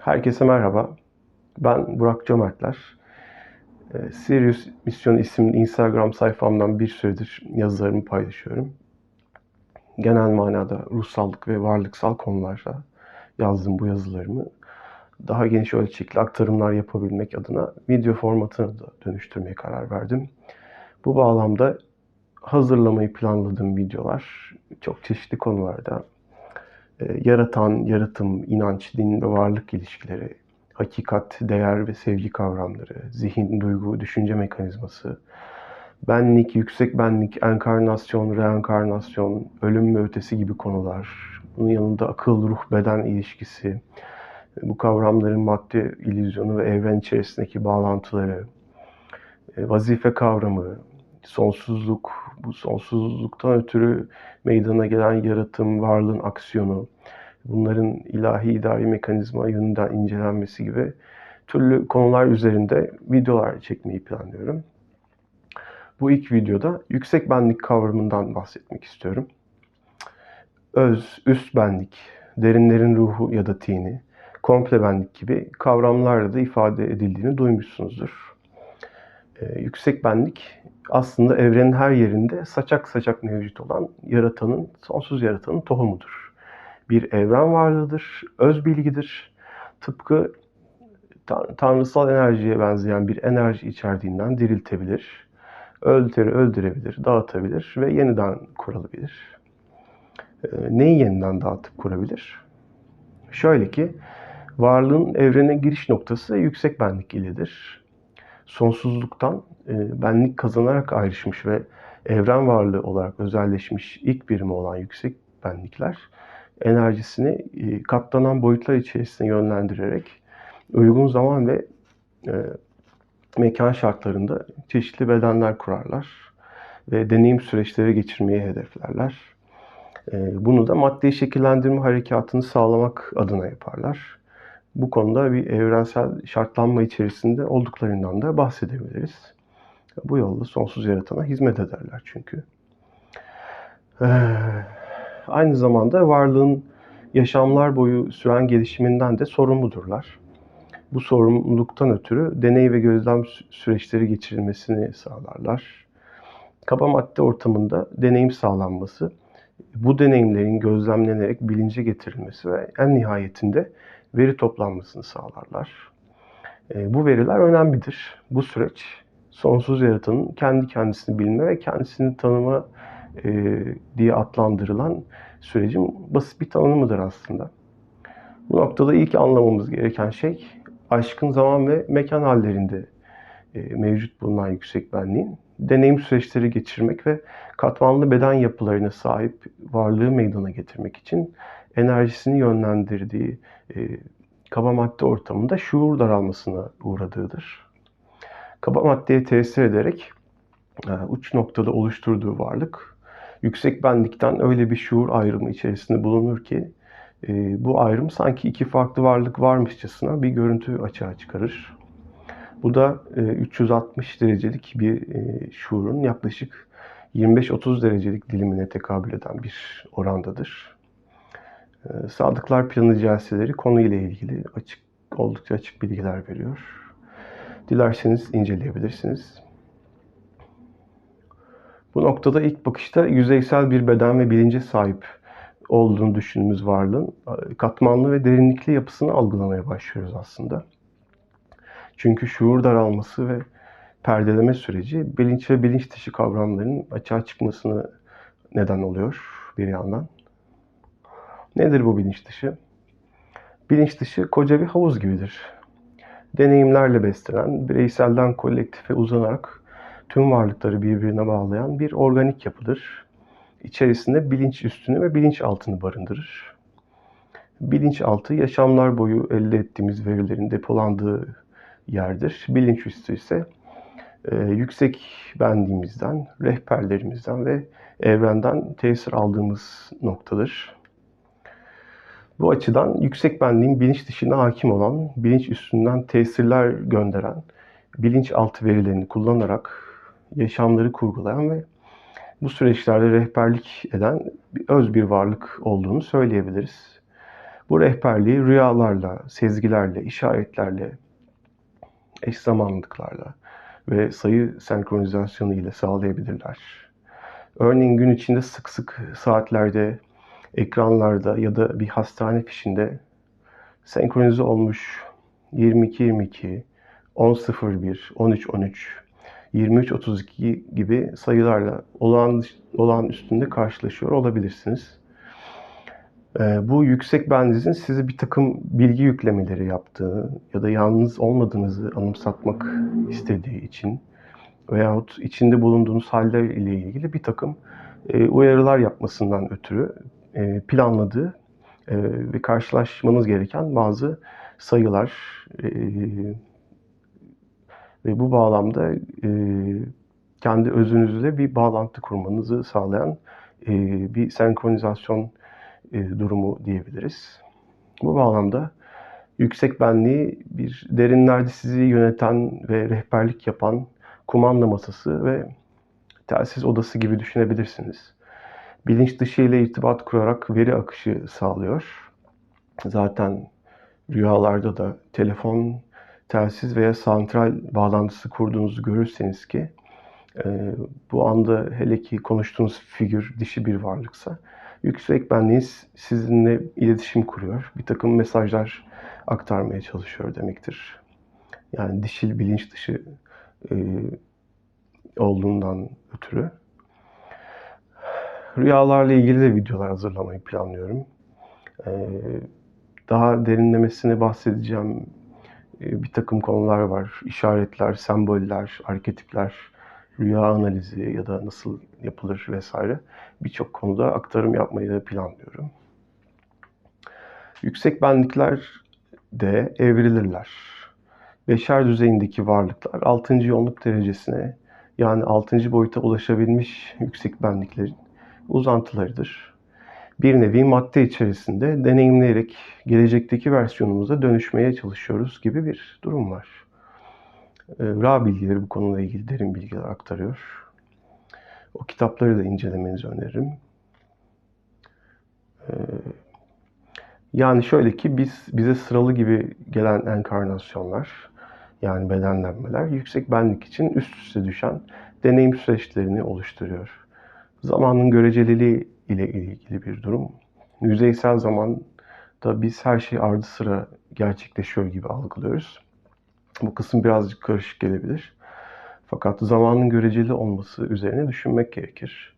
Herkese merhaba. Ben Burak Cömertler. Ee, Sirius Misyon isimli Instagram sayfamdan bir süredir yazılarımı paylaşıyorum. Genel manada ruhsallık ve varlıksal konularda yazdığım bu yazılarımı daha geniş ölçekli aktarımlar yapabilmek adına video formatına da dönüştürmeye karar verdim. Bu bağlamda hazırlamayı planladığım videolar çok çeşitli konularda yaratan, yaratım, inanç, din ve varlık ilişkileri, hakikat, değer ve sevgi kavramları, zihin, duygu, düşünce mekanizması, benlik, yüksek benlik, enkarnasyon, reenkarnasyon, ölüm ve ötesi gibi konular, bunun yanında akıl, ruh, beden ilişkisi, bu kavramların madde illüzyonu ve evren içerisindeki bağlantıları, e, vazife kavramı, sonsuzluk, bu sonsuzluktan ötürü meydana gelen yaratım, varlığın aksiyonu, bunların ilahi idari mekanizma yönünden incelenmesi gibi türlü konular üzerinde videolar çekmeyi planlıyorum. Bu ilk videoda yüksek benlik kavramından bahsetmek istiyorum. Öz, üst benlik, derinlerin ruhu ya da tini, komple benlik gibi kavramlarla da ifade edildiğini duymuşsunuzdur. Ee, yüksek benlik aslında evrenin her yerinde saçak saçak mevcut olan yaratanın, sonsuz yaratanın tohumudur. Bir evren varlığıdır, öz bilgidir. Tıpkı tanrısal enerjiye benzeyen bir enerji içerdiğinden diriltebilir. Öldürü öldürebilir, dağıtabilir ve yeniden kurulabilir. Ee, neyi yeniden dağıtıp kurabilir? Şöyle ki, varlığın evrene giriş noktası yüksek benlik ilidir. Sonsuzluktan e, benlik kazanarak ayrışmış ve evren varlığı olarak özelleşmiş ilk birimi olan yüksek benlikler enerjisini e, katlanan boyutlar içerisine yönlendirerek uygun zaman ve e, mekan şartlarında çeşitli bedenler kurarlar ve deneyim süreçleri geçirmeyi hedeflerler. Bunu da maddi şekillendirme harekatını sağlamak adına yaparlar. Bu konuda bir evrensel şartlanma içerisinde olduklarından da bahsedebiliriz. Bu yolla sonsuz yaratana hizmet ederler çünkü. Ee, aynı zamanda varlığın yaşamlar boyu süren gelişiminden de sorumludurlar. Bu sorumluluktan ötürü deney ve gözlem süreçleri geçirilmesini sağlarlar. Kaba madde ortamında deneyim sağlanması, bu deneyimlerin gözlemlenerek bilince getirilmesi ve en nihayetinde veri toplanmasını sağlarlar. Ee, bu veriler önemlidir. Bu süreç sonsuz yaratanın kendi kendisini bilme ve kendisini tanıma e, diye adlandırılan sürecin basit bir tanımıdır aslında. Bu noktada ilk anlamamız gereken şey aşkın zaman ve mekan hallerinde e, mevcut bulunan yüksek benliğin deneyim süreçleri geçirmek ve katmanlı beden yapılarına sahip varlığı meydana getirmek için enerjisini yönlendirdiği e, kaba madde ortamında şuur daralmasına uğradığıdır kaba maddeye tesir ederek e, uç noktada oluşturduğu varlık yüksek benlikten öyle bir şuur ayrımı içerisinde bulunur ki e, bu ayrım sanki iki farklı varlık varmışçasına bir görüntü açığa çıkarır. Bu da 360 e, derecelik bir şuurun yaklaşık 25-30 derecelik dilimine tekabül eden bir orandadır. Sadıklar planı celseleri konuyla ilgili açık oldukça açık bilgiler veriyor. Dilerseniz inceleyebilirsiniz. Bu noktada ilk bakışta yüzeysel bir beden ve bilince sahip olduğunu düşündüğümüz varlığın katmanlı ve derinlikli yapısını algılamaya başlıyoruz aslında. Çünkü şuur daralması ve perdeleme süreci bilinç ve bilinç dışı kavramların açığa çıkmasını neden oluyor bir yandan. Nedir bu bilinç dışı? Bilinç dışı koca bir havuz gibidir deneyimlerle beslenen, bireyselden kolektife uzanarak tüm varlıkları birbirine bağlayan bir organik yapıdır. İçerisinde bilinç üstünü ve bilinç altını barındırır. Bilinç altı yaşamlar boyu elde ettiğimiz verilerin depolandığı yerdir. Bilinç üstü ise e, yüksek benliğimizden, rehberlerimizden ve evrenden tesir aldığımız noktadır. Bu açıdan yüksek benliğin bilinç dışına hakim olan, bilinç üstünden tesirler gönderen, bilinç altı verilerini kullanarak yaşamları kurgulayan ve bu süreçlerde rehberlik eden öz bir varlık olduğunu söyleyebiliriz. Bu rehberliği rüyalarla, sezgilerle, işaretlerle, eş zamanlılıklarla ve sayı senkronizasyonu ile sağlayabilirler. Örneğin gün içinde sık sık saatlerde, ekranlarda ya da bir hastane fişinde senkronize olmuş 22-22, 10.01, 13.13, 23.32 gibi sayılarla olağan, olağan üstünde karşılaşıyor olabilirsiniz. Ee, bu yüksek bendizin size bir takım bilgi yüklemeleri yaptığı ya da yalnız olmadığınızı anımsatmak istediği için veyahut içinde bulunduğunuz haller ile ilgili bir takım e, uyarılar yapmasından ötürü e, planladığı e, ve karşılaşmanız gereken bazı sayılar ve bu bağlamda kendi özünüzle bir bağlantı kurmanızı sağlayan bir senkronizasyon e, durumu diyebiliriz. Bu bağlamda yüksek benliği bir derinlerde sizi yöneten ve rehberlik yapan kumanda masası ve telsiz odası gibi düşünebilirsiniz. Bilinç dışı ile irtibat kurarak veri akışı sağlıyor. Zaten rüyalarda da telefon, telsiz veya santral bağlantısı kurduğunuzu görürseniz ki e, bu anda hele ki konuştuğunuz figür dişi bir varlıksa yüksek benliğiniz sizinle iletişim kuruyor. Bir takım mesajlar aktarmaya çalışıyor demektir. Yani dişil bilinç dışı e, olduğundan ötürü. Rüyalarla ilgili de videolar hazırlamayı planlıyorum. E, daha derinlemesine bahsedeceğim e, bir takım konular var. İşaretler, semboller, arketipler, rüya analizi ya da nasıl yapılır vesaire. Birçok konuda aktarım yapmayı planlıyorum. Yüksek benlikler de evrilirler. Beşer düzeyindeki varlıklar 6. yoğunluk derecesine yani 6. boyuta ulaşabilmiş yüksek benliklerin uzantılarıdır. Bir nevi madde içerisinde deneyimleyerek gelecekteki versiyonumuza dönüşmeye çalışıyoruz gibi bir durum var. Ee, Ra bilgileri bu konuyla ilgili derin bilgiler aktarıyor. O kitapları da incelemenizi öneririm. Ee, yani şöyle ki biz bize sıralı gibi gelen enkarnasyonlar yani bedenlenmeler yüksek benlik için üst üste düşen deneyim süreçlerini oluşturuyor. Zamanın göreceliliği ile ilgili bir durum. Yüzeysel zamanda biz her şey ardı sıra gerçekleşiyor gibi algılıyoruz. Bu kısım birazcık karışık gelebilir. Fakat zamanın göreceli olması üzerine düşünmek gerekir.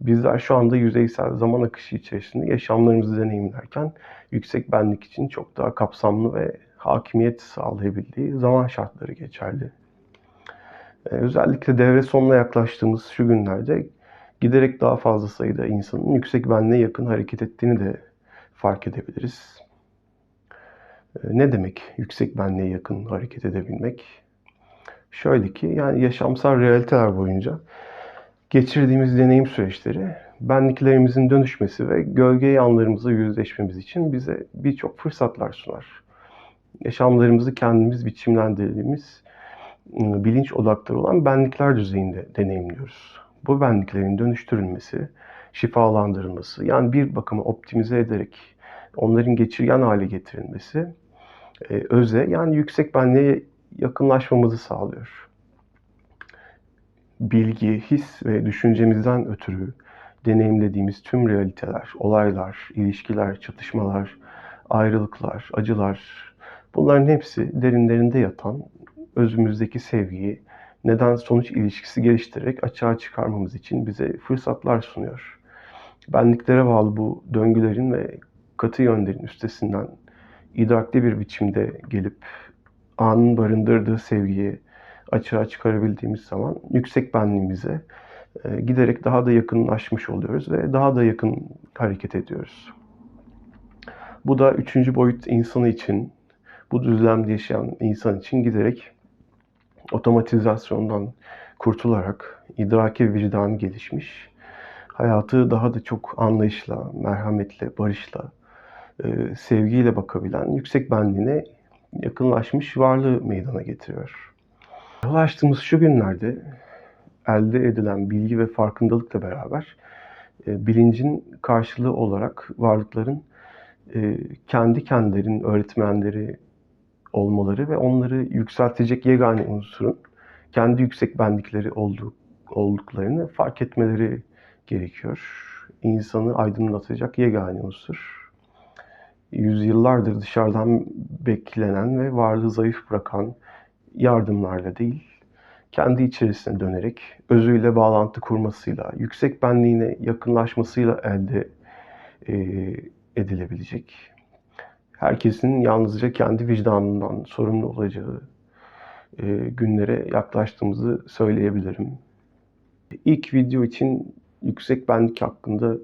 Bizler şu anda yüzeysel zaman akışı içerisinde yaşamlarımızı deneyimlerken yüksek benlik için çok daha kapsamlı ve hakimiyet sağlayabildiği zaman şartları geçerli. Ee, özellikle devre sonuna yaklaştığımız şu günlerde giderek daha fazla sayıda insanın yüksek benliğe yakın hareket ettiğini de fark edebiliriz. Ee, ne demek yüksek benliğe yakın hareket edebilmek? Şöyle ki yani yaşamsal realiteler boyunca geçirdiğimiz deneyim süreçleri benliklerimizin dönüşmesi ve gölge yanlarımızla yüzleşmemiz için bize birçok fırsatlar sunar. Yaşamlarımızı kendimiz biçimlendirdiğimiz ıı, bilinç odakları olan benlikler düzeyinde deneyimliyoruz. Bu benliklerin dönüştürülmesi, şifalandırılması, yani bir bakıma optimize ederek onların geçirgen hale getirilmesi e, öze yani yüksek benliğe yakınlaşmamızı sağlıyor. Bilgi, his ve düşüncemizden ötürü deneyimlediğimiz tüm realiteler, olaylar, ilişkiler, çatışmalar, ayrılıklar, acılar bunların hepsi derinlerinde yatan özümüzdeki sevgiyi neden sonuç ilişkisi geliştirerek açığa çıkarmamız için bize fırsatlar sunuyor. Benliklere bağlı bu döngülerin ve katı yönlerin üstesinden idrakli bir biçimde gelip anın barındırdığı sevgiyi açığa çıkarabildiğimiz zaman yüksek benliğimize e, giderek daha da yakınlaşmış oluyoruz ve daha da yakın hareket ediyoruz. Bu da üçüncü boyut insanı için, bu düzlemde yaşayan insan için giderek otomatizasyondan kurtularak idraki vicdan gelişmiş, hayatı daha da çok anlayışla, merhametle, barışla, e, sevgiyle bakabilen yüksek benliğine yakınlaşmış varlığı meydana getiriyor. Ulaştığımız şu günlerde elde edilen bilgi ve farkındalıkla beraber e, bilincin karşılığı olarak varlıkların e, kendi kendilerinin öğretmenleri olmaları ve onları yükseltecek yegane unsurun kendi yüksek benlikleri olduklarını fark etmeleri gerekiyor. İnsanı aydınlatacak yegane unsur. Yüzyıllardır dışarıdan beklenen ve varlığı zayıf bırakan yardımlarla değil, kendi içerisine dönerek, özüyle bağlantı kurmasıyla, yüksek benliğine yakınlaşmasıyla elde e, edilebilecek. Herkesin yalnızca kendi vicdanından sorumlu olacağı e, günlere yaklaştığımızı söyleyebilirim. İlk video için yüksek benlik hakkında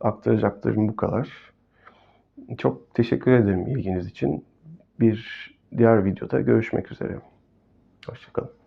aktaracaklarım bu kadar. Çok teşekkür ederim ilginiz için. Bir diğer videoda görüşmek üzere. Hoşçakalın.